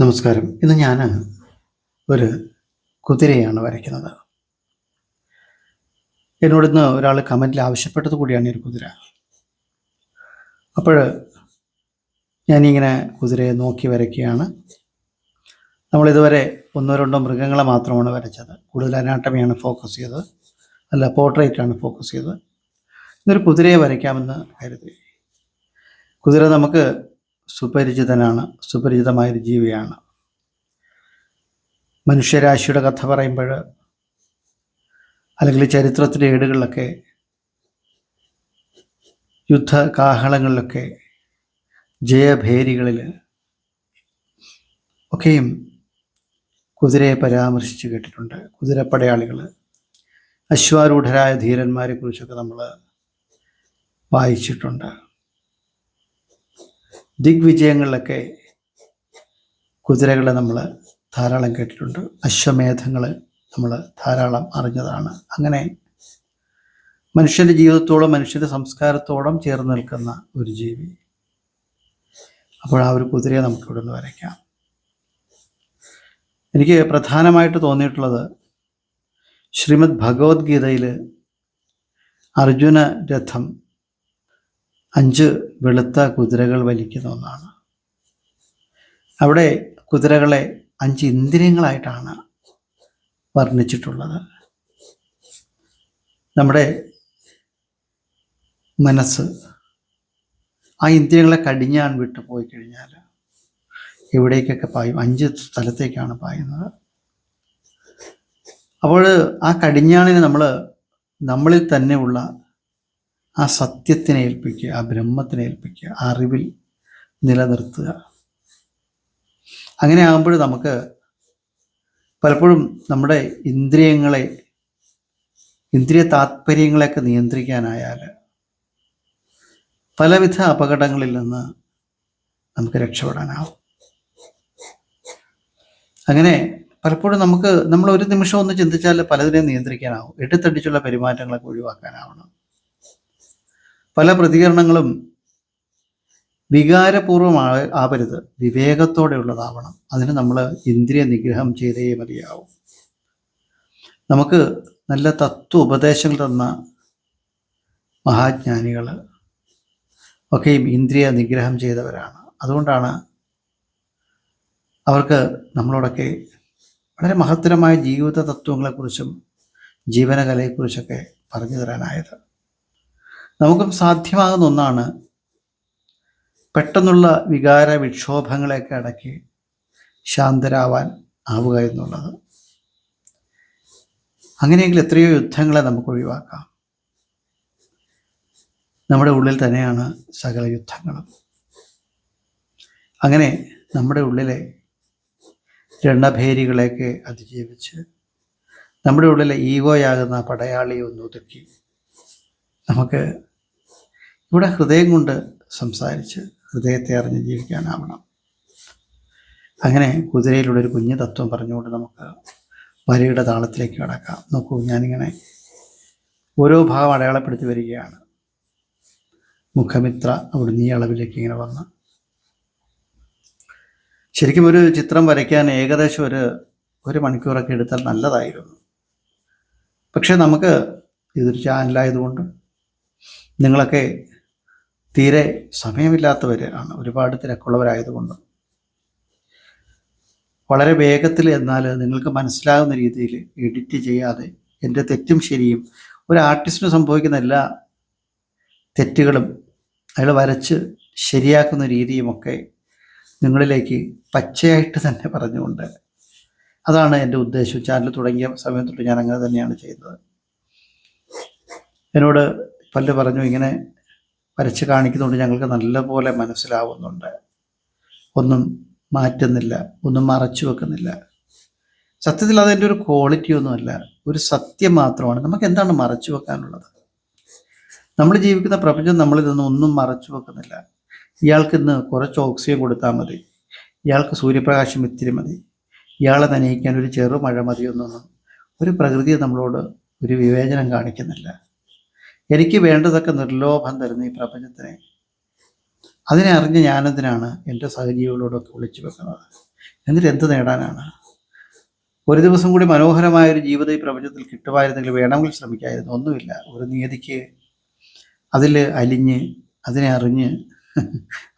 നമസ്കാരം. ഇന്ന് ഞാൻ ഒരു കുതിരയാണ് വരയ്ക്കുന്നത്. എന്നോട് ഇന്ന് ഒരാൾ കമന്റിൽ ആവശ്യപ്പെട്ടത് കൂടിയാണ് ഒരു കുതിര. അപ്പോൾ ഞാനിങ്ങനെ കുതിരയെ നോക്കി വരയ്ക്കുകയാണ്. നമ്മളിതുവരെ ഒന്നോ രണ്ടോ മൃഗങ്ങളെ മാത്രമാണ് വരച്ചത്. കൂടുതൽ അനാട്ടമിയാണ് ഫോക്കസ് ചെയ്തത്. അല്ല പോർട്രേറ്റാണ് ഫോക്കസ് ചെയ്തത്. ഇന്നൊരു കുതിരയെ വരയ്ക്കാമെന്ന് കരുതി. കുതിര നമുക്ക് സുപരിചിതനാണ് സുപരിചിതമായൊരു ജീവിയാണ്. മനുഷ്യരാശിയുടെ കഥ പറയുമ്പോൾ അല്ലെങ്കിൽ ചരിത്രത്തിലെ ഏടുകളിലൊക്കെ യുദ്ധ കാഹളങ്ങളിലൊക്കെ ജയഭേരികളിൽ ഒക്കെയും കുതിരയെ പരാമർശിച്ച് കേട്ടിട്ടുണ്ട്. കുതിരപ്പടയാളികൾ അശ്വാരൂഢരായ ധീരന്മാരെ കുറിച്ചൊക്കെ നമ്മൾ വായിച്ചിട്ടുണ്ട്. ദിഗ്വിജയങ്ങളിലൊക്കെ കുതിരകളെ നമ്മൾ ധാരാളം കേട്ടിട്ടുണ്ട്. അശ്വമേധങ്ങൾ നമ്മൾ ധാരാളം അറിഞ്ഞതാണ്. അങ്ങനെ മനുഷ്യന്റെ ജീവിതത്തോളം മനുഷ്യന്റെ സംസ്കാരത്തോളം ചേർന്ന് നിൽക്കുന്ന ഒരു ജീവി. അപ്പോൾ ആ ഒരു കുതിരയെ നമുക്കിവിടെ നിന്ന് വരയ്ക്കാം. എനിക്ക് പ്രധാനമായിട്ട് തോന്നിയിട്ടുള്ളത് ശ്രീമദ് ഭഗവത്ഗീതയിൽ അർജുന രഥം അഞ്ച് വെളുത്ത കുതിരകൾ വലിക്കുന്ന ഒന്നാണ്. അവിടെ കുതിരകളെ അഞ്ച് ഇന്ദ്രിയങ്ങളായിട്ടാണ് വർണിച്ചിട്ടുള്ളത്. നമ്മുടെ മനസ്സ് ആ ഇന്ദ്രിയങ്ങളെ കടിഞ്ഞാൻ വിട്ടു പോയി കഴിഞ്ഞാൽ എവിടേക്കൊക്കെ പായും? അഞ്ച് സ്ഥലത്തേക്കാണ് പായുന്നത്. അപ്പോൾ ആ കടിഞ്ഞാണിനെ നമ്മൾ നമ്മളിൽ തന്നെയുള്ള ആ സത്യത്തിനെ ഏൽപ്പിക്കുക ആ ബ്രഹ്മത്തിനെ ഏൽപ്പിക്കുക ആ അറിവിൽ നിലനിർത്തുക. അങ്ങനെ ആകുമ്പോൾ നമുക്ക് പലപ്പോഴും നമ്മുടെ ഇന്ദ്രിയങ്ങളെ ഇന്ദ്രിയ താത്പര്യങ്ങളെയൊക്കെ നിയന്ത്രിക്കാനായാൽ പലവിധ അപകടങ്ങളിൽ നിന്ന് നമുക്ക് രക്ഷപ്പെടാനാവും. അങ്ങനെ പലപ്പോഴും നമുക്ക് നമ്മൾ ഒരു നിമിഷം ഒന്ന് ചിന്തിച്ചാൽ പലതിനെയും നിയന്ത്രിക്കാനാവും. എടുത്തടിച്ചുള്ള പെരുമാറ്റങ്ങളൊക്കെ ഒഴിവാക്കാനാവണം. പല പ്രതികരണങ്ങളും വികാരപൂർവമായ ആവരുത്. വിവേകത്തോടെ ഉള്ളതാവണം അതിന് നമ്മൾ ഇന്ദ്രിയ നിഗ്രഹം ചെയ്തേ മതിയാവും. നമുക്ക് നല്ല തത്വ ഉപദേശങ്ങൾ തന്ന മഹാജ്ഞാനികൾ ഒക്കെയും ഇന്ദ്രിയ നിഗ്രഹം ചെയ്തവരാണ്. അതുകൊണ്ടാണ് അവർക്ക് നമ്മളോടൊക്കെ വളരെ മഹത്തരമായ ജീവിത തത്വങ്ങളെക്കുറിച്ചും ജീവനകലയെക്കുറിച്ചൊക്കെ പറഞ്ഞു തരാനായത്. നമുക്കും സാധ്യമാകുന്ന ഒന്നാണ് പെട്ടെന്നുള്ള വികാര വിക്ഷോഭങ്ങളെയൊക്കെ അടക്കി ശാന്തരാവാൻ ആവുക എന്നുള്ളത്. അങ്ങനെയെങ്കിൽ എത്രയോ യുദ്ധങ്ങളെ നമുക്ക് ഒഴിവാക്കാം. നമ്മുടെ ഉള്ളിൽ തന്നെയാണ് സകല യുദ്ധങ്ങളും. അങ്ങനെ നമ്മുടെ ഉള്ളിലെ രണഭേരികളെയൊക്കെ അതിജീവിച്ച് നമ്മുടെ ഉള്ളിലെ ഈഗോയാകുന്ന പടയാളിയെ ഒന്ന് ഒതുക്കി നമുക്ക് ഇവിടെ ഹൃദയം കൊണ്ട് സംസാരിച്ച് ഹൃദയത്തെ അറിഞ്ഞ് ജീവിക്കാനാവണം. അങ്ങനെ കുതിരയിലൂടെ ഒരു കുഞ്ഞു തത്വം പറഞ്ഞുകൊണ്ട് നമുക്ക് വരയുടെ താളത്തിലേക്ക് കടക്കാം. നോക്കൂ ഞാനിങ്ങനെ ഓരോ ഭാഗം അടയാളപ്പെടുത്തി വരികയാണ്. മുഖമിത്ര അവിടെ ഈ അളവിലേക്ക് ഇങ്ങനെ വന്ന്. ശരിക്കും ഒരു ചിത്രം വരയ്ക്കാൻ ഏകദേശം ഒരു ഒരു മണിക്കൂറൊക്കെ എടുത്താൽ നല്ലതായിരുന്നു. പക്ഷേ നമുക്ക് ഇതൊരു ചാനലായതുകൊണ്ട് നിങ്ങളൊക്കെ തീരെ സമയമില്ലാത്തവരാണ്. ഒരുപാട് തിരക്കുള്ളവരായതുകൊണ്ട്. വളരെ വേഗത്തിൽ എന്നാൽ നിങ്ങൾക്ക് മനസ്സിലാകുന്ന രീതിയിൽ എഡിറ്റ് ചെയ്യാതെ എന്റെ തെറ്റും ശരിയും ഒരു ആർട്ടിസ്റ്റിന് സംഭവിക്കുന്ന എല്ലാ തെറ്റുകളും അയാൾ വരച്ച് ശരിയാക്കുന്ന രീതിയുമൊക്കെ നിങ്ങളിലേക്ക് പച്ചയായിട്ട് തന്നെ പറഞ്ഞുകൊണ്ട് അതാണ് എന്റെ ഉദ്ദേശം. ചാനൽ തുടങ്ങിയ സമയം തൊട്ട് ഞാൻ അങ്ങനെ തന്നെയാണ് ചെയ്യുന്നത്. എന്നോട് പല്ല് പറഞ്ഞു ഇങ്ങനെ വരച്ച് കാണിക്കുന്നതുകൊണ്ട് ഞങ്ങൾക്ക് നല്ലപോലെ മനസ്സിലാവുന്നുണ്ട്. ഒന്നും മാറ്റുന്നില്ല ഒന്നും മറച്ചു വെക്കുന്നില്ല. സത്യത്തിൽ അതെന്റെ ഒരു ക്വാളിറ്റി ഒന്നുമല്ല ഒരു സത്യം മാത്രമാണ്. നമുക്ക് എന്താണ് മറച്ചു വെക്കാനുള്ളത്? നമ്മൾ ജീവിക്കുന്ന പ്രപഞ്ചം നമ്മളിൽ നിന്ന് ഒന്നും മറച്ചു വെക്കുന്നില്ല. ഇയാൾക്ക് ഇന്ന് കുറച്ച് ഓക്സിജൻ കൊടുത്താൽ മതി. ഇയാൾക്ക് സൂര്യപ്രകാശം ഇത്തിരി മതി. ഇയാളെ നനയിക്കാൻ ഒരു ചെറു മഴ മതിയൊന്നും ഒരു പ്രകൃതി നമ്മളോട് ഒരു വിവേചനം കാണിക്കുന്നില്ല. എനിക്ക് വേണ്ടതൊക്കെ നിർലോഭം തരുന്ന ഈ പ്രപഞ്ചത്തിനെ. അതിനെ അറിഞ്ഞ് ഞാനെന്തിനാണ് എന്റെ സഹജീവികളോടൊക്കെ വിളിച്ചു വെക്കുന്നത്? എന്നിട്ട് എന്ത് നേടാനാണ്? ഒരു ദിവസം കൂടി മനോഹരമായ ഒരു ജീവിതം ഈ പ്രപഞ്ചത്തിൽ കിട്ടുമായിരുന്നെങ്കിൽ വേണമെങ്കിൽ ശ്രമിക്കായിരുന്നു. ഒന്നുമില്ല. ഒരു നീതിക്ക് അതിൽ അലിഞ്ഞ് അതിനെ അറിഞ്ഞ്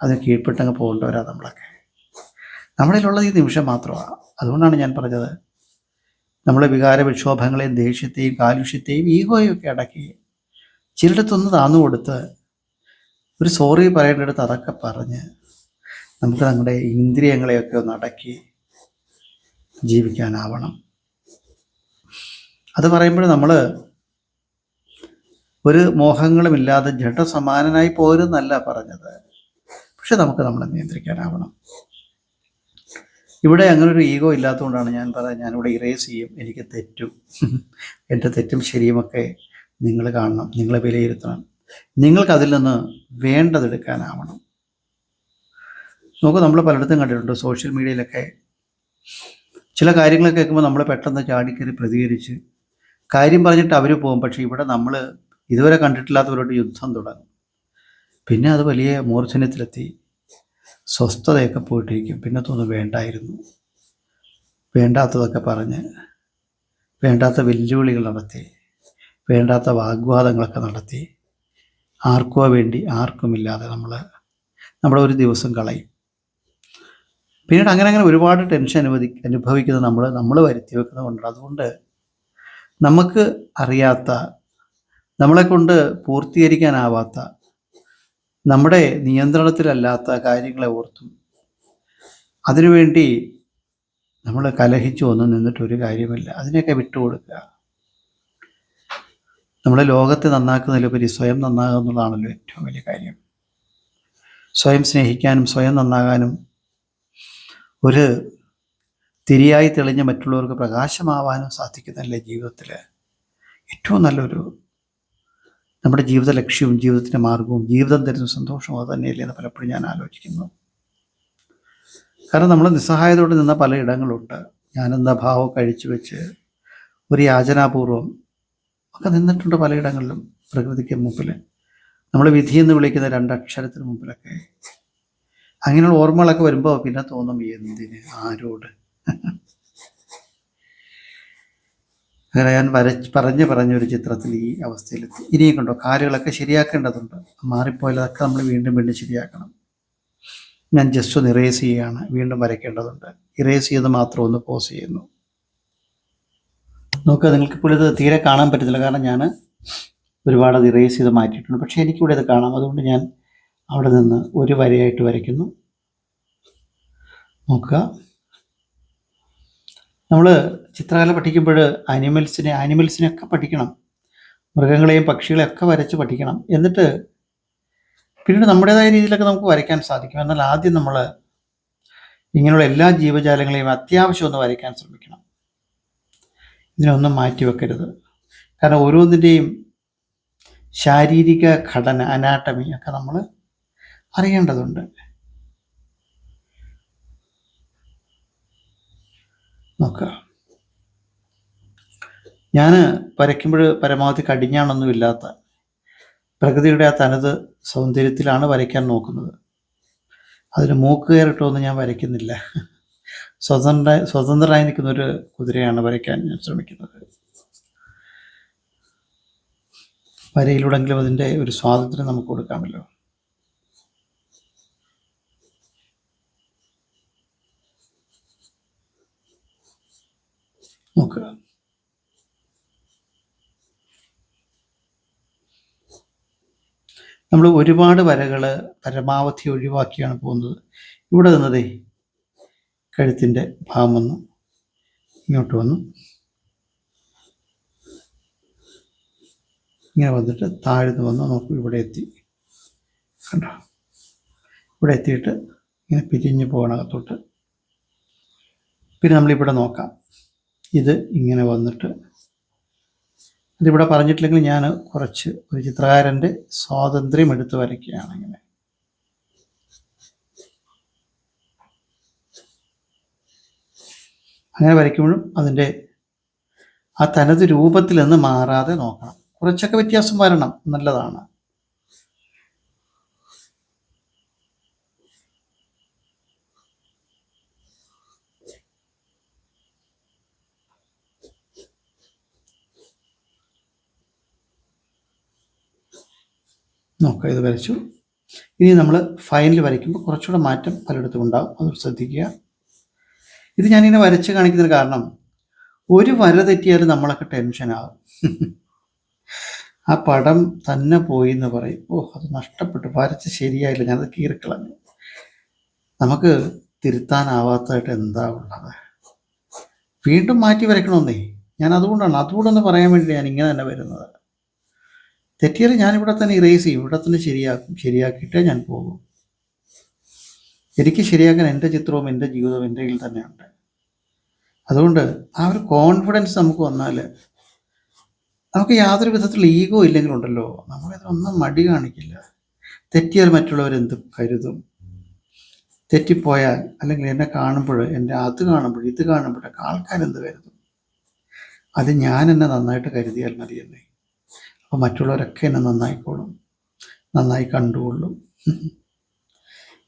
അതിന് കീഴ്പ്പെട്ടങ്ങ് പോകേണ്ടവരാ നമ്മളൊക്കെ. നമ്മളിലുള്ളത് ഈ നിമിഷം മാത്രമാണ് അതുകൊണ്ടാണ് ഞാൻ പറഞ്ഞത്. നമ്മുടെ വികാര വിക്ഷോഭങ്ങളെയും ദേഷ്യത്തെയും കാലുഷ്യത്തെയും ഈഗോയും ഒക്കെ അടക്കി ചിലയിടത്തൊന്ന് താന്നു കൊടുത്ത് ഒരു സോറി പറയേണ്ടടുത്ത് അതൊക്കെ പറഞ്ഞ് നമുക്ക് നമ്മുടെ ഇന്ദ്രിയങ്ങളെയൊക്കെ ഒന്ന് അടക്കി ജീവിക്കാനാവണം. അത് പറയുമ്പോൾ നമ്മൾ ഒരു മോഹങ്ങളുമില്ലാതെ ജഡസമാനനായി പോരുന്നല്ല പറഞ്ഞത്. പക്ഷെ നമുക്ക് നമ്മളെ നിയന്ത്രിക്കാനാവണം. ഇവിടെ അങ്ങനെ ഒരു ഈഗോ ഇല്ലാത്തതുകൊണ്ടാണ് ഞാൻ പറയാം ഞാനിവിടെ ഇറേസ് ചെയ്യും. എനിക്ക് തെറ്റും. എന്റെ തെറ്റും ശരിയുമൊക്കെ നിങ്ങൾ കാണണം നിങ്ങൾ വിലയിരുത്തണം. നിങ്ങൾക്ക് അതിൽ നിന്ന് വേണ്ടതെടുക്കാനാവണം. നോക്കൂ നമ്മൾ പലയിടത്തും കണ്ടിട്ടുണ്ട് സോഷ്യൽ മീഡിയയിലൊക്കെ ചില കാര്യങ്ങൾ കേൾക്കുമ്പോൾ നമ്മൾ പെട്ടെന്ന് ചാടിക്കറി പ്രതികരിച്ച് കാര്യം പറഞ്ഞിട്ട് അവർ പോകും. പക്ഷേ ഇവിടെ നമ്മൾ ഇതുവരെ കണ്ടിട്ടില്ലാത്തവരോട് യുദ്ധം തുടങ്ങും. പിന്നെ അത് വലിയ മൂർധന്യത്തിലെത്തി. സ്വസ്ഥതയൊക്കെ പോയിട്ടിരിക്കും. പിന്നെ തോന്നും വേണ്ടായിരുന്നു. വേണ്ടാത്തതൊക്കെ പറഞ്ഞ് വേണ്ടാത്ത വെല്ലുവിളികൾ നടത്തി. വേണ്ടാത്ത വാഗ്വാദങ്ങളൊക്കെ നടത്തി ആർക്കോ വേണ്ടി ആർക്കുമില്ലാതെ നമ്മൾ നമ്മുടെ ഒരു ദിവസം കളയും. പിന്നീട് അങ്ങനെ അങ്ങനെ ഒരുപാട് ടെൻഷൻ അനുവദി അനുഭവിക്കുന്നത് നമ്മൾ നമ്മൾ വരുത്തി വെക്കുന്നതുകൊണ്ട് അതുകൊണ്ട് നമുക്ക് അറിയാത്ത നമ്മളെക്കൊണ്ട് പൂർത്തീകരിക്കാനാവാത്ത നമ്മുടെ നിയന്ത്രണത്തിലല്ലാത്ത കാര്യങ്ങളെ ഓർത്തും അതിനുവേണ്ടി നമ്മൾ കലഹിച്ചു ഒന്നും നിന്നിട്ട് ഒരു കാര്യമില്ല. അതിനെയൊക്കെ വിട്ടുകൊടുക്കുക. നമ്മളെ ലോകത്തെ നന്നാക്കുന്നതിലുപരി സ്വയം നന്നാകുക എന്നുള്ളതാണല്ലോ ഏറ്റവും വലിയ കാര്യം. സ്വയം സ്നേഹിക്കാനും സ്വയം നന്നാകാനും ഒരു തിരിയായി തെളിഞ്ഞ മറ്റുള്ളവർക്ക് പ്രകാശമാവാനും സാധിക്കുന്നതല്ലേ ജീവിതത്തിൽ ഏറ്റവും നല്ലൊരു നമ്മുടെ ജീവിത ലക്ഷ്യവും ജീവിതത്തിന്റെ മാർഗവും ജീവിതം തരുന്ന സന്തോഷവും അത് തന്നെയല്ലേ എന്ന് പലപ്പോഴും ഞാൻ ആലോചിക്കുന്നു. കാരണം നമ്മൾ നിസ്സഹായതയോടെ നിന്ന പല ഇടങ്ങളുണ്ട്. ഞാനെന്താ ഭാവം കഴിച്ചു വെച്ച് ഒരു യാചനാപൂർവം ഒക്കെ നിന്നിട്ടുണ്ട് പലയിടങ്ങളിലും പ്രകൃതിക്ക് മുമ്പിൽ. നമ്മൾ വിധി എന്ന് വിളിക്കുന്ന രണ്ടക്ഷരത്തിന് മുമ്പിലൊക്കെ. അങ്ങനെയുള്ള ഓർമ്മകളൊക്കെ വരുമ്പോൾ പിന്നെ തോന്നും എന്തിന്? ആരോട്? അങ്ങനെ ഞാൻ വരച്ച് പറഞ്ഞ് പറഞ്ഞൊരു ചിത്രത്തിൽ ഈ അവസ്ഥയിലെത്തി. ഇനിയും കണ്ടോ? കാര്യങ്ങളൊക്കെ ശരിയാക്കേണ്ടതുണ്ട്. മാറിപ്പോയതൊക്കെ നമ്മൾ വീണ്ടും വീണ്ടും ശരിയാക്കണം. ഞാൻ ജസ്റ്റ് ഒന്ന് ഇറേസ് ചെയ്യുകയാണ് വീണ്ടും വരയ്ക്കേണ്ടതുണ്ട്. ഇറേസ് ചെയ്ത് മാത്രം ഒന്ന് പോസ് ചെയ്യുന്നു. നോക്കുക നിങ്ങൾക്ക് ഇപ്പോൾ ഇത് തീരെ കാണാൻ പറ്റത്തില്ല. കാരണം ഞാൻ ഒരുപാട് അത് ഇറേസ് ചെയ്ത് മാറ്റിയിട്ടുണ്ട്. പക്ഷേ എനിക്കിവിടെ ഇത് കാണാം. അതുകൊണ്ട് ഞാൻ അവിടെ നിന്ന് ഒരു വരയായിട്ട് വരയ്ക്കുന്നു. നോക്കുക. നമ്മൾ ചിത്രകല പഠിക്കുമ്പോൾ ആനിമൽസിനെ ആനിമൽസിനെയൊക്കെ പഠിക്കണം. മൃഗങ്ങളെയും പക്ഷികളെയും ഒക്കെ വരച്ച് പഠിക്കണം. എന്നിട്ട് പിന്നീട് നമ്മുടേതായ രീതിയിലൊക്കെ നമുക്ക് വരയ്ക്കാൻ സാധിക്കും. എന്നാൽ ആദ്യം നമ്മൾ ഇങ്ങനെയുള്ള എല്ലാ ജീവജാലങ്ങളെയും അത്യാവശ്യം ഒന്ന് വരയ്ക്കാൻ ശ്രമിക്കണം. ഇതിനൊന്നും മാറ്റി വെക്കരുത് കാരണം ഓരോന്നിന്റെയും ശാരീരിക ഘടന അനാട്ടമി ഒക്കെ നമ്മൾ അറിയേണ്ടതുണ്ട്. നോക്കുക. ഞാൻ വരയ്ക്കുമ്പോൾ പരമാവധി കടിഞ്ഞാണൊന്നും ഇല്ലാത്ത പ്രകൃതിയുടെ ആ തനത് സൗന്ദര്യത്തിലാണ് വരയ്ക്കാൻ നോക്കുന്നത്. അതിന് മൂക്ക് കയറിട്ടൊന്നും ഞാൻ വരയ്ക്കുന്നില്ല. സ്വതന്ത്ര സ്വതന്ത്രമായി നിൽക്കുന്ന ഒരു കുതിരയാണ് വരയ്ക്കാൻ ഞാൻ ശ്രമിക്കുന്നത്. വരയിലൂടെങ്കിലും അതിന്റെ ഒരു സ്വാതന്ത്ര്യം നമുക്ക് കൊടുക്കാമല്ലോ. നോക്കുക. നമ്മൾ ഒരുപാട് വരകൾ പരമാവധി ഒഴിവാക്കിയാണ് പോകുന്നത്. ഇവിടെ നിന്നതേ കഴുത്തിന്റെ ഭാഗം ഇങ്ങോട്ട് വന്നു. ഇങ്ങനെ വന്നിട്ട് താഴ്ന്നു വന്ന് നമുക്ക് ഇവിടെ എത്തി. കണ്ടോ? ഇവിടെ എത്തിയിട്ട് ഇങ്ങനെ പിരിഞ്ഞ് പോകണകത്തോട്ട്. പിന്നെ നമ്മളിവിടെ നോക്കാം. ഇത് ഇങ്ങനെ വന്നിട്ട്. ഇതിവിടെ പറഞ്ഞിട്ടില്ലെങ്കിൽ ഞാൻ കുറച്ച് ഒരു ചിത്രകാരന്റെ സ്വാതന്ത്ര്യം എടുത്ത് വരയ്ക്കുകയാണ് ഇങ്ങനെ. അങ്ങനെ വരയ്ക്കുമ്പോഴും അതിന്റെ ആ തനത് രൂപത്തിൽ നിന്ന് മാറാതെ നോക്കണം. കുറച്ചൊക്കെ വ്യത്യാസം വരണം. നല്ലതാണ്. നോക്കാം. ഇത് വരച്ചു. ഇനി നമ്മൾ ഫൈനൽ വരയ്ക്കുമ്പോൾ കുറച്ചുകൂടെ മാറ്റം പലയിടത്തും ഉണ്ടാകും അത് ശ്രദ്ധിക്കുക. ഇത് ഞാനിങ്ങനെ വരച്ച് കാണിക്കുന്നതിന് കാരണം ഒരു വര തെറ്റിയാൽ നമ്മളൊക്കെ ടെൻഷനാകും ആ പടം തന്നെ പോയി എന്ന് പറയും. ഓ അത് നഷ്ടപ്പെട്ടു. വരച്ച് ശരിയായില്ല. ഞാനത് കീറിക്കളഞ്ഞു. നമുക്ക് തിരുത്താനാവാത്തതായിട്ട് എന്താ ഉള്ളത്? വീണ്ടും മാറ്റി വരയ്ക്കണമെന്നേ. ഞാൻ അതുകൊണ്ടാണ്. അതുകൂടെ ഒന്ന് പറയാൻ വേണ്ടി ഞാൻ ഇങ്ങനെ തന്നെ വരുന്നത്. തെറ്റിയാൽ ഞാൻ ഇവിടെ തന്നെ ഇറേസ് ചെയ്യും. ഇവിടെ തന്നെ ശരിയാക്കും. ശരിയാക്കിയിട്ടേ ഞാൻ പോകും. എനിക്ക് ശരിയാക്കാൻ എന്റെ ചിത്രവും എന്റെ ജീവിതവും എന്റെ കയ്യിൽ തന്നെയുണ്ട്. അതുകൊണ്ട് ആ ഒരു കോൺഫിഡൻസ് നമുക്ക് വന്നാൽ നമുക്ക് യാതൊരു വിധത്തിലുള്ള ഈഗോ ഇല്ലെങ്കിലുണ്ടല്ലോ നമുക്കതൊന്നും മടി കാണിക്കില്ല. തെറ്റിയാൽ മറ്റുള്ളവരെന്ത് കരുതും? തെറ്റിപ്പോയാൽ അല്ലെങ്കിൽ എന്നെ കാണുമ്പോൾ എന്റെ അത് കാണുമ്പോൾ ഇത് കാണുമ്പോഴൊക്കെ ആൾക്കാരെന്ത് കരുതും? അത് ഞാൻ എന്നെ നന്നായിട്ട് കരുതിയാൽ മതിയല്ലേ? അപ്പോൾ മറ്റുള്ളവരൊക്കെ എന്നെ നന്നായിക്കോളും. നന്നായി കണ്ടുകൊള്ളും.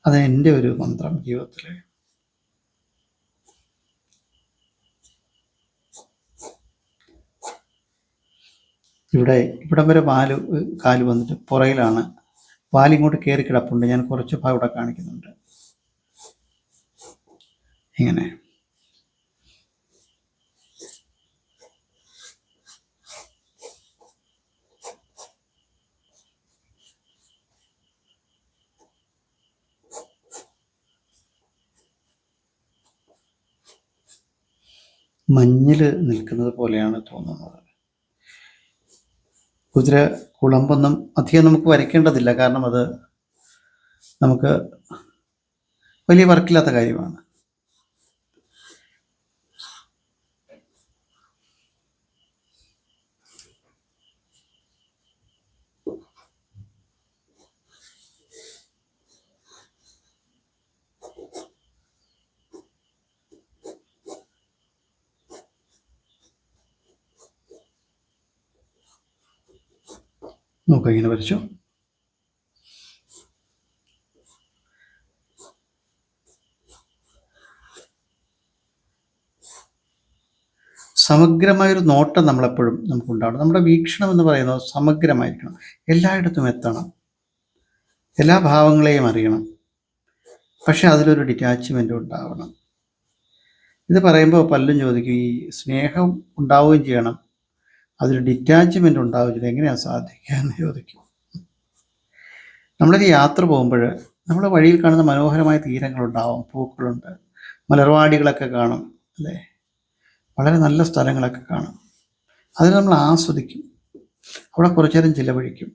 അത് എന്റെ ഒരു മന്ത്രം ജീവിതത്തിലെ. ഇവിടെ ഇവിടം വരെ വാൽ കാൽ വന്നിട്ട് പുറയിലാണ് വാലിങ്ങോട്ട് കയറി കിടപ്പുണ്ട്. ഞാൻ കുറച്ച് ഭാഗം ഇവിടെ കാണിക്കുന്നുണ്ട്. ഇങ്ങനെ. മഞ്ഞിൽ നിൽക്കുന്നത് പോലെയാണ് തോന്നുന്നത്. കുതിര കുളമ്പൊന്നും അധികം നമുക്ക് വരയ്ക്കേണ്ടതില്ല. കാരണം അത് നമുക്ക് വലിയ വർക്കില്ലാത്ത കാര്യമാണ്. നോക്കുക ഇങ്ങനെ വരച്ചു. സമഗ്രമായൊരു നോട്ടം നമ്മളെപ്പോഴും നമുക്കുണ്ടാവണം. നമ്മുടെ വീക്ഷണം എന്ന് പറയുന്നത് സമഗ്രമായിരിക്കണം. എല്ലായിടത്തും എത്തണം. എല്ലാ ഭാവങ്ങളെയും അറിയണം. പക്ഷെ അതിലൊരു ഡിറ്റാച്ച്മെന്റ് ഉണ്ടാവണം. ഇത് പറയുമ്പോൾ പലരും ചോദിക്കും ഈ സ്നേഹം ഉണ്ടാവുകയും ചെയ്യണം. അതിൽ ഡിറ്റാച്ച്മെന്റ് ഉണ്ടാവില്ല എങ്ങനെയാണ് സാധിക്കുക എന്ന് ചോദിക്കും. നമ്മളൊരു യാത്ര പോകുമ്പോൾ നമ്മൾ വഴിയിൽ കാണുന്ന മനോഹരമായ തീരങ്ങളുണ്ടാവും പൂക്കളുണ്ട് മലർവാടികളൊക്കെ കാണും അല്ലേ? വളരെ നല്ല സ്ഥലങ്ങളൊക്കെ കാണും. അതിന് നമ്മൾ ആസ്വദിക്കും. അവിടെ കുറച്ചു നേരം ചിലവഴിക്കും.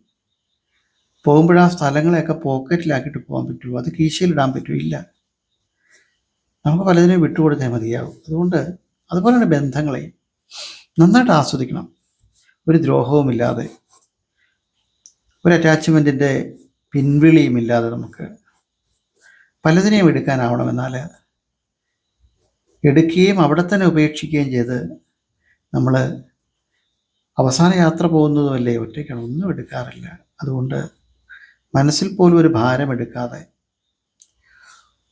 പോകുമ്പോൾ ആ സ്ഥലങ്ങളെയൊക്കെ പോക്കറ്റിലാക്കിയിട്ട് പോകാൻ പറ്റുമോ? അത് കീശയിലിടാൻ പറ്റുമോ? ഇല്ല. നമുക്ക് പലതിനെയും വിട്ടുകൊടുത്തേ മതിയാവും. അതുകൊണ്ട് അതുപോലെയാണ് ബന്ധങ്ങളെയും നന്നായിട്ട് ആസ്വദിക്കണം. ഒരു ദ്രോഹവുമില്ലാതെ ഒരു അറ്റാച്ച്മെന്റിന്റെ പിൻവിളിയുമില്ലാതെ നമുക്ക് പലതിനെയും എടുക്കാനാവണമെന്നാൽ എടുക്കുകയും അവിടെ തന്നെ ഉപേക്ഷിക്കുകയും ചെയ്ത് നമ്മൾ അവസാന യാത്ര പോകുന്നതുമല്ലേ ഒറ്റയ്ക്കാണ് ഒന്നും എടുക്കാറില്ല. അതുകൊണ്ട് മനസ്സിൽ പോലും ഒരു ഭാരം എടുക്കാതെ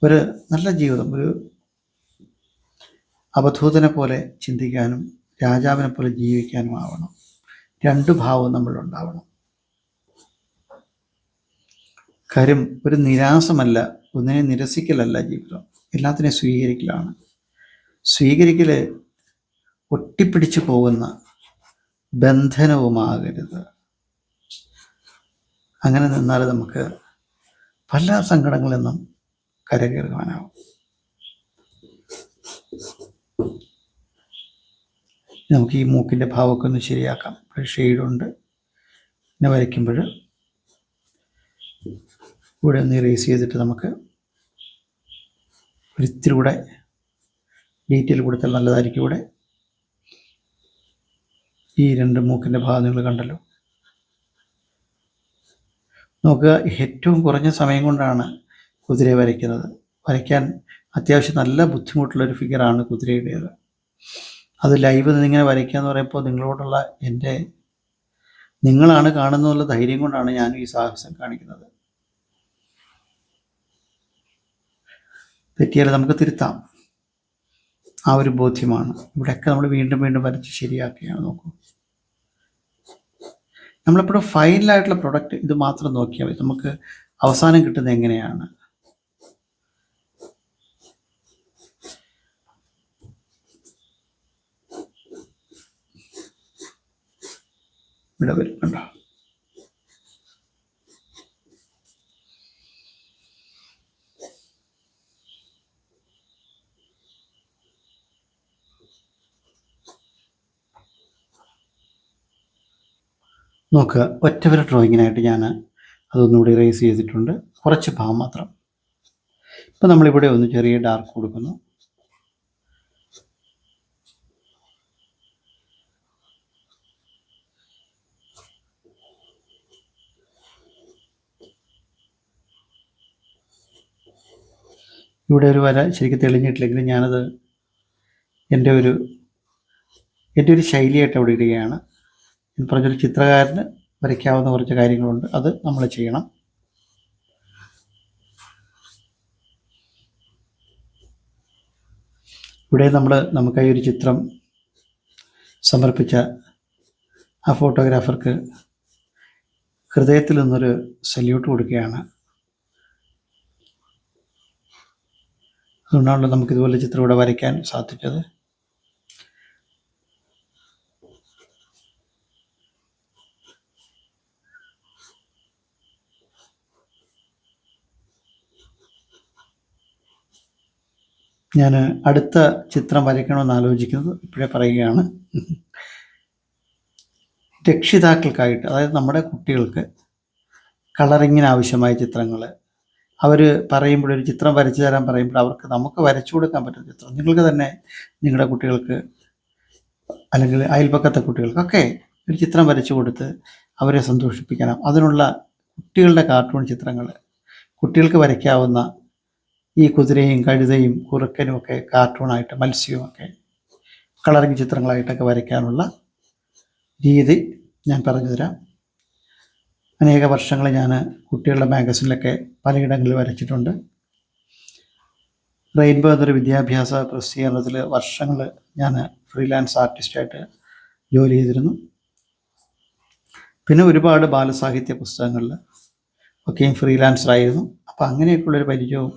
ഒരു നല്ല ജീവിതം ഒരു അവധൂതനെ പോലെ ചിന്തിക്കാനും രാജാവിനെ പോലെ ജീവിക്കാനും ആവണം. രണ്ട് ഭാവവും നമ്മളുണ്ടാവണം കാര്യം ഒരു നിരാശമല്ല ഒന്നിനെ നിരസിക്കലല്ല ജീവിതം. എല്ലാത്തിനെയും സ്വീകരിക്കലാണ്. സ്വീകരിക്കൽ ഒട്ടിപ്പിടിച്ചു പോകുന്ന ബന്ധനവുമാകരുത്. അങ്ങനെ നിന്നാൽ നമുക്ക് പല സങ്കടങ്ങളിൽ നിന്നും കരകയറുവാനാവും. നമുക്ക് ഈ മൂക്കിന്റെ ഭാവമൊക്കെ ഒന്ന് ശരിയാക്കാം. ഷെയ്ഡുണ്ട് പിന്നെ വരയ്ക്കുമ്പോൾ ഇവിടെ ഒന്ന് ഇറേസ് ചെയ്തിട്ട് നമുക്ക് ഒരിത്തിരി കൂടെ ഡീറ്റെയിൽ കൊടുത്താൽ നല്ലതായിരിക്കും ഇവിടെ. ഈ രണ്ട് മൂക്കിന്റെ ഭാഗം നിങ്ങൾ കണ്ടല്ലോ. നോക്കുക ഏറ്റവും കുറഞ്ഞ സമയം കൊണ്ടാണ് കുതിരയെ വരയ്ക്കുന്നത്. വരയ്ക്കാൻ അത്യാവശ്യം നല്ല ബുദ്ധിമുട്ടുള്ളൊരു ഫിഗറാണ് കുതിരയുടേത്. അത് ലൈവ് നിങ്ങനെ വരയ്ക്കുക എന്ന് പറയുമ്പോൾ നിങ്ങളോടുള്ള എന്റെ നിങ്ങളാണ് കാണുന്നുള്ള ധൈര്യം കൊണ്ടാണ് ഞാൻ ഈ സാഹസം കാണിക്കുന്നത്. തെറ്റിയാൽ നമുക്ക് തിരുത്താം. ആ ഒരു ബോധ്യമാണ്. ഇവിടെയൊക്കെ നമ്മൾ വീണ്ടും വീണ്ടും വരച്ച് ശരിയാക്കുകയാണ് നോക്കൂ. നമ്മളെപ്പോഴും ഫൈനലായിട്ടുള്ള പ്രൊഡക്റ്റ് ഇത് മാത്രം നോക്കിയാൽ മതി. നമുക്ക് അവസാനം കിട്ടുന്നത് എങ്ങനെയാണ്? ഇവിടെ വരും കണ്ടോ നോക്കുക ഒറ്റവര ഡ്രോയിങ്ങിനായിട്ട് ഞാൻ അതൊന്നുകൂടി റേസ് ചെയ്തിട്ടുണ്ട്. കുറച്ച് ഭാഗം മാത്രം. ഇപ്പം നമ്മളിവിടെ ഒന്ന് ചെറിയ ഡാർക്ക് കൊടുക്കുന്നു. ഇവിടെ ഒരു വര ശരിക്കും തെളിഞ്ഞിട്ടില്ലെങ്കിലും ഞാനത് എന്റെ ഒരു എന്റെ ഒരു ശൈലിയായിട്ട് അവിടെ ഇടുകയാണ്. ഞാൻ പറഞ്ഞൊരു ചിത്രകാരന് വരയ്ക്കാവുന്ന കുറച്ച് കാര്യങ്ങളുണ്ട്. അത് നമ്മൾ ചെയ്യണം. ഇവിടെ നമ്മൾ നമുക്കായി ഒരു ചിത്രം സമർപ്പിച്ച ആ ഫോട്ടോഗ്രാഫർക്ക് ഹൃദയത്തിൽ നിന്നൊരു സല്യൂട്ട് കൊടുക്കുകയാണ്. അതുകൊണ്ടാണല്ലോ നമുക്ക് ഇതുപോലെ ചിത്രം ഇവിടെ വരയ്ക്കാൻ സാധിച്ചത്. ഞാൻ അടുത്ത ചിത്രം വരയ്ക്കണമെന്ന് ആലോചിക്കുന്നത് ഇപ്പോഴേ പറയുകയാണ്. രക്ഷിതാക്കൾക്കായിട്ട് അതായത് നമ്മുടെ കുട്ടികൾക്ക് കളറിങ്ങിന് ആവശ്യമായ ചിത്രങ്ങൾ അവർ പറയുമ്പോൾ ഒരു ചിത്രം വരച്ചു തരാൻ പറയുമ്പോൾ അവർക്ക് നമുക്ക് വരച്ചു കൊടുക്കാൻ പറ്റുന്ന ചിത്രം. നിങ്ങൾക്ക് തന്നെ നിങ്ങളുടെ കുട്ടികൾക്ക് അല്ലെങ്കിൽ അയൽപക്കത്തെ കുട്ടികൾക്കൊക്കെ ഒരു ചിത്രം വരച്ചു കൊടുത്ത് അവരെ സന്തോഷിപ്പിക്കണം. അതിനുള്ള കുട്ടികളുടെ കാർട്ടൂൺ ചിത്രങ്ങൾ കുട്ടികൾക്ക് വരയ്ക്കാവുന്ന ഈ കുതിരയും കഴുതയും കുറുക്കനും ഒക്കെ കാർട്ടൂണായിട്ട് മത്സ്യവും ഒക്കെ കളറിങ് ചിത്രങ്ങളായിട്ടൊക്കെ വരയ്ക്കാനുള്ള രീതി ഞാൻ പറഞ്ഞു തരാം അനേക വർഷങ്ങൾ ഞാൻ കുട്ടികളുടെ മാഗസിനിലൊക്കെ പലയിടങ്ങളിൽ വരച്ചിട്ടുണ്ട്. റെയിൻബോ എന്നൊരു വിദ്യാഭ്യാസ പ്രസിദ്ധീകരണത്തിൽ വർഷങ്ങൾ ഞാൻ ഫ്രീലാൻസ് ആർട്ടിസ്റ്റായിട്ട് ജോലി ചെയ്തിരുന്നു. പിന്നെ ഒരുപാട് ബാലസാഹിത്യ പുസ്തകങ്ങളിൽ ഒക്കെയും ഫ്രീലാൻസറായിരുന്നു. അപ്പോൾ അങ്ങനെയൊക്കെയുള്ളൊരു പരിചയവും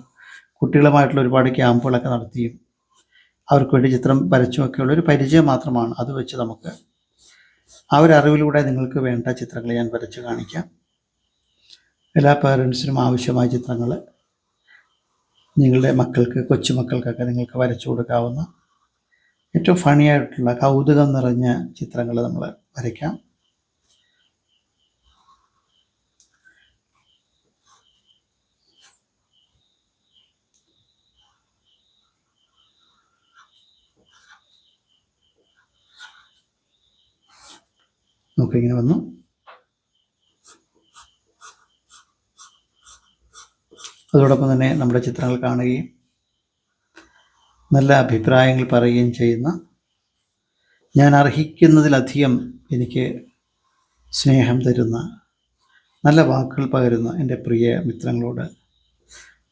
കുട്ടികളുമായിട്ടുള്ള ഒരുപാട് ക്യാമ്പുകളൊക്കെ നടത്തിയും അവർക്ക് വേണ്ടി ചിത്രം വരച്ചുമൊക്കെയുള്ള ഒരു പരിചയം മാത്രമാണ് അത് വെച്ച് നമുക്ക് ആ ഒരു അറിവിലൂടെ നിങ്ങൾക്ക് വേണ്ട ചിത്രങ്ങൾ ഞാൻ വരച്ച് കാണിക്കാം. എല്ലാ പേരൻസിനും ആവശ്യമായ ചിത്രങ്ങൾ നിങ്ങളുടെ മക്കൾക്ക് കൊച്ചുമക്കൾക്കൊക്കെ നിങ്ങൾക്ക് വരച്ചു കൊടുക്കാവുന്ന ഏറ്റവും ഫണിയായിട്ടുള്ള കൗതുകം നിറഞ്ഞ ചിത്രങ്ങൾ നമ്മൾ വരയ്ക്കാം. നോക്കിങ്ങനെ വന്നു. അതോടൊപ്പം തന്നെ നമ്മുടെ ചിത്രങ്ങൾ കാണുകയും നല്ല അഭിപ്രായങ്ങൾ പറയുകയും ചെയ്യുന്ന ഞാൻ അർഹിക്കുന്നതിലധികം എനിക്ക് സ്നേഹം തരുന്ന നല്ല വാക്കുകൾ പകരുന്ന എന്റെ പ്രിയ മിത്രങ്ങളോട്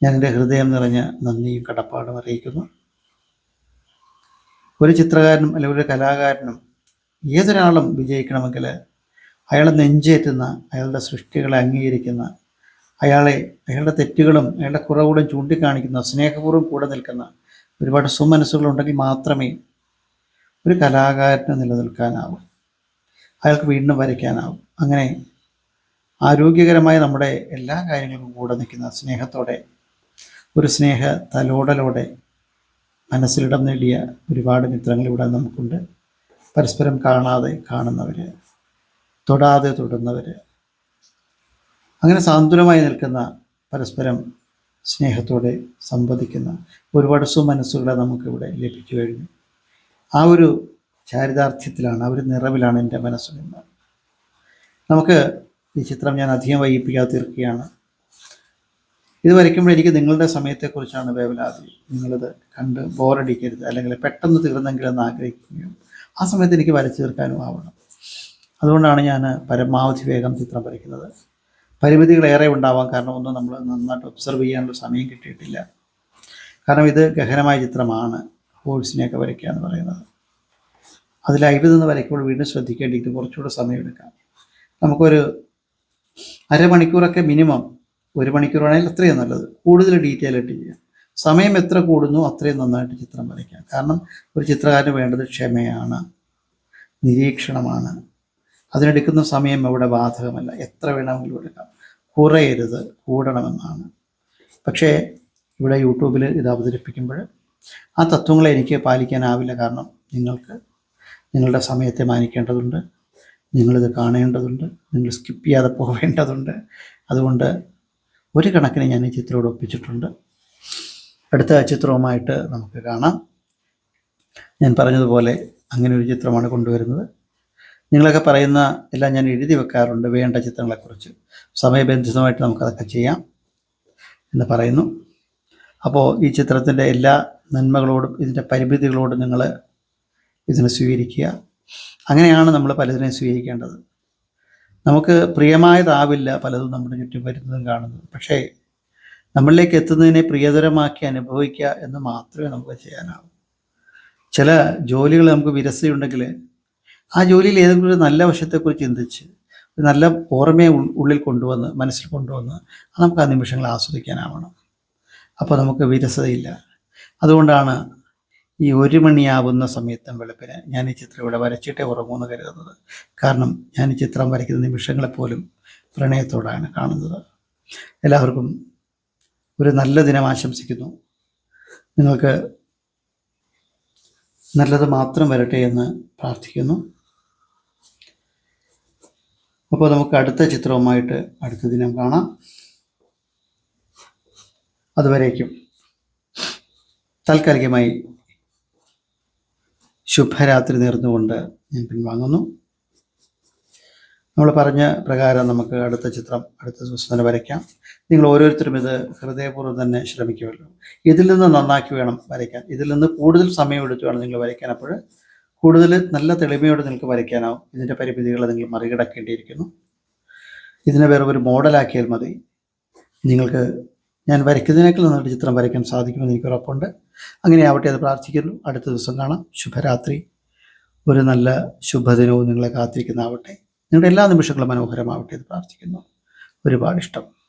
ഞാൻ എന്റെ ഹൃദയം നിറഞ്ഞ നന്ദിയും കടപ്പാടും അറിയിക്കുന്നു. ഒരു ചിത്രകാരനും അല്ലെങ്കിൽ ഒരു കലാകാരനും ഏതൊരാളും വിജയിക്കണമെങ്കിൽ അയാളെ നെഞ്ചേറ്റുന്ന അയാളുടെ സൃഷ്ടികളെ അംഗീകരിക്കുന്ന അയാളെ അയാളുടെ തെറ്റുകളും അയാളുടെ കുറവുകളും ചൂണ്ടിക്കാണിക്കുന്ന സ്നേഹപൂർവം കൂടെ നിൽക്കുന്ന ഒരുപാട് സുമനസ്സുകളുണ്ടെങ്കിൽ മാത്രമേ ഒരു കലാകാരന് നിലനിൽക്കാനാവൂ. അയാൾക്ക് വീണ്ടും വരയ്ക്കാനാവും. അങ്ങനെ ആരോഗ്യകരമായ നമ്മുടെ എല്ലാ കാര്യങ്ങൾക്കും കൂടെ നിൽക്കുന്ന സ്നേഹത്തോടെ ഒരു സ്നേഹ തലോടലോടെ മനസ്സിലിടം നേടിയ ഒരുപാട് മിത്രങ്ങൾ ഇവിടെ നമുക്കുണ്ട്. പരസ്പരം കാണാതെ കാണുന്നവർ തൊടാതെ തൊടുന്നവർ അങ്ങനെ സാന്ത്വനമായി നിൽക്കുന്ന പരസ്പരം സ്നേഹത്തോടെ സംവദിക്കുന്ന ഒരുപാട് സുമനസ്സുകളെ നമുക്കിവിടെ ലഭിച്ചു കഴിഞ്ഞു. ആ ഒരു ചാരിതാർത്ഥ്യത്തിലാണ് ആ ഒരു നിറവിലാണ് എന്റെ മനസ്സിലിന്ന് നമുക്ക് ഈ ചിത്രം ഞാൻ അധികം വൈകിപ്പിക്കാതെ തീർക്കുകയാണ്. ഇത് വരയ്ക്കുമ്പോൾ എനിക്ക് നിങ്ങളുടെ സമയത്തെക്കുറിച്ചാണ് വേവലാതി. നിങ്ങളിത് കണ്ട് ബോറടിക്കരുത് അല്ലെങ്കിൽ പെട്ടെന്ന് തീർന്നെങ്കിലെന്ന് ആഗ്രഹിക്കുകയും ആ സമയത്ത് എനിക്ക് വരച്ചു തീർക്കാനും ആവണം. അതുകൊണ്ടാണ് ഞാൻ പരമാവധി വേഗം ചിത്രം വരയ്ക്കുന്നത്. പരിമിതികൾ ഏറെ ഉണ്ടാവാം കാരണം ഒന്നും നമ്മൾ നന്നായിട്ട് ഒബ്സർവ് ചെയ്യാനുള്ള സമയം കിട്ടിയിട്ടില്ല. കാരണം ഇത് ഗഹനമായ ചിത്രമാണ്. ഹോൾസിനെയൊക്കെ വരയ്ക്കുക എന്ന് പറയുന്നത്. അത് ലൈവിൽ നിന്ന് വരയ്ക്കുമ്പോൾ വീണ്ടും ശ്രദ്ധിക്കേണ്ടിയിട്ട് കുറച്ചുകൂടെ സമയമെടുക്കാം. നമുക്കൊരു അരമണിക്കൂറൊക്കെ മിനിമം ഒരു മണിക്കൂർ വേണമെങ്കിൽ അത്രയും നല്ലത്. കൂടുതൽ ഡീറ്റെയിൽ ആയിട്ട് ചെയ്യാം. സമയം എത്ര കൂടുന്നു അത്രയും നന്നായിട്ട് ചിത്രം വരയ്ക്കാം. കാരണം ഒരു ചിത്രകാരന് വേണ്ടത് ക്ഷമയാണ് നിരീക്ഷണമാണ്. അതിനെടുക്കുന്ന സമയം എവിടെ ബാധകമല്ല. എത്ര വേണമെങ്കിലും എടുക്കാം. കുറയരുത് കൂടണമെന്നാണ്. പക്ഷേ ഇവിടെ യൂട്യൂബിൽ ഇത് അവതരിപ്പിക്കുമ്പോൾ ആ തത്വങ്ങളെ എനിക്ക് പാലിക്കാനാവില്ല. കാരണം നിങ്ങൾക്ക് നിങ്ങളുടെ സമയത്തെ മാനിക്കേണ്ടതുണ്ട്. നിങ്ങളിത് കാണേണ്ടതുണ്ട്. നിങ്ങൾ സ്കിപ്പ് ചെയ്യാതെ പോകേണ്ടതുണ്ട് അതുകൊണ്ട് ഒരു കണക്കിന് ഞാൻ ഈ ചിത്രത്തോട് ഒപ്പിച്ചിട്ടുണ്ട്. അടുത്ത ചിത്രവുമായിട്ട് നമുക്ക് കാണാം. ഞാൻ പറഞ്ഞതുപോലെ അങ്ങനെ ഒരു ചിത്രമാണ് കൊണ്ടുവരുന്നത്. നിങ്ങളൊക്കെ പറയുന്ന എല്ലാം ഞാൻ എഴുതി വെക്കാറുണ്ട് വേണ്ട ചിത്രങ്ങളെക്കുറിച്ച്. സമയബന്ധിതമായിട്ട് നമുക്കതൊക്കെ ചെയ്യാം എന്ന് പറയുന്നു. അപ്പോൾ ഈ ചിത്രത്തിന്റെ എല്ലാ നന്മകളോടും ഇതിന്റെ പരിമിതികളോടും നിങ്ങൾ ഇതിനെ സ്വീകരിക്കുക. അങ്ങനെയാണ് നമ്മൾ പലതിനെയും സ്വീകരിക്കേണ്ടത്. നമുക്ക് പ്രിയമായതാവില്ല പലതും നമ്മുടെ ചുറ്റും വരുന്നതും കാണുന്നതും. പക്ഷേ നമ്മളിലേക്ക് എത്തുന്നതിനെ പ്രിയതരമാക്കി അനുഭവിക്കുക എന്ന് മാത്രമേ നമുക്ക് ചെയ്യാനാവൂ. ചില ജോലികൾ നമുക്ക് വിരസതയുണ്ടെങ്കിൽ ആ ജോലിയിൽ ഏതെങ്കിലും ഒരു നല്ല വശത്തെക്കുറിച്ച് ചിന്തിച്ച് നല്ല ഓർമ്മയെ ഉള്ളിൽ കൊണ്ടുവന്ന് മനസ്സിൽ കൊണ്ടുവന്ന് നമുക്ക് ആ നിമിഷങ്ങൾ ആസ്വദിക്കാനാവണം. അപ്പോൾ നമുക്ക് വിരസതയില്ല. അതുകൊണ്ടാണ് ഈ ഒരു മണിയാവുന്ന സമയത്തും വെളുപ്പിന് ഞാൻ ഈ ചിത്രം ഇവിടെ വരച്ചിട്ടേ ഉറങ്ങുമെന്ന് കരുതുന്നത്. കാരണം ഞാൻ ഈ ചിത്രം വരയ്ക്കുന്ന നിമിഷങ്ങളെപ്പോലും പ്രണയത്തോടാണ് കാണുന്നത്. എല്ലാവർക്കും ഒരു നല്ല ദിനം ആശംസിക്കുന്നു. നിങ്ങൾക്ക് നല്ലത് മാത്രം വരട്ടെ എന്ന് പ്രാർത്ഥിക്കുന്നു. അപ്പോൾ നമുക്ക് അടുത്ത ചിത്രവുമായിട്ട് അടുത്ത ദിനം കാണാം. അതുവരേക്കും താൽക്കാലികമായി ശുഭരാത്രി നേർന്നുകൊണ്ട് ഞാൻ പിൻവാങ്ങുന്നു. നമ്മൾ പറഞ്ഞ പ്രകാരം നമുക്ക് അടുത്ത ചിത്രം അടുത്ത ദിവസം തന്നെ വരയ്ക്കാം. നിങ്ങൾ ഓരോരുത്തരും ഇത് ഹൃദയപൂർവം തന്നെ ശ്രമിക്കുമല്ലോ. ഇതിൽ നിന്ന് നന്നാക്കി വേണം വരയ്ക്കാൻ. ഇതിൽ നിന്ന് കൂടുതൽ സമയം എടുത്തു വേണം നിങ്ങൾ വരയ്ക്കാൻ. അപ്പോൾ കൂടുതൽ നല്ല തെളിമയോടെ നിങ്ങൾക്ക് വരയ്ക്കാനാവും. ഇതിന്റെ പരിമിതികളെ നിങ്ങൾ മറികടക്കേണ്ടിയിരിക്കുന്നു. ഇതിനെ വേറെ ഒരു മോഡലാക്കിയാൽ മതി. നിങ്ങൾക്ക് ഞാൻ വരയ്ക്കുന്നതിനേക്കാൾ നന്നായിട്ട് ചിത്രം വരയ്ക്കാൻ സാധിക്കുമെന്ന് എനിക്ക് ഉറപ്പുണ്ട്. അങ്ങനെ ആവട്ടെ അത് പ്രാർത്ഥിക്കുന്നു. അടുത്ത ദിവസം കാണാം. ശുഭരാത്രി. ഒരു നല്ല ശുഭദിനവും നിങ്ങളെ കാത്തിരിക്കുന്നതാവട്ടെ. നിങ്ങളുടെ എല്ലാ നിമിഷങ്ങളും മനോഹരമാവട്ടെ എന്ന് പ്രാർത്ഥിക്കുന്നു. ഒരുപാട് ഇഷ്ടം.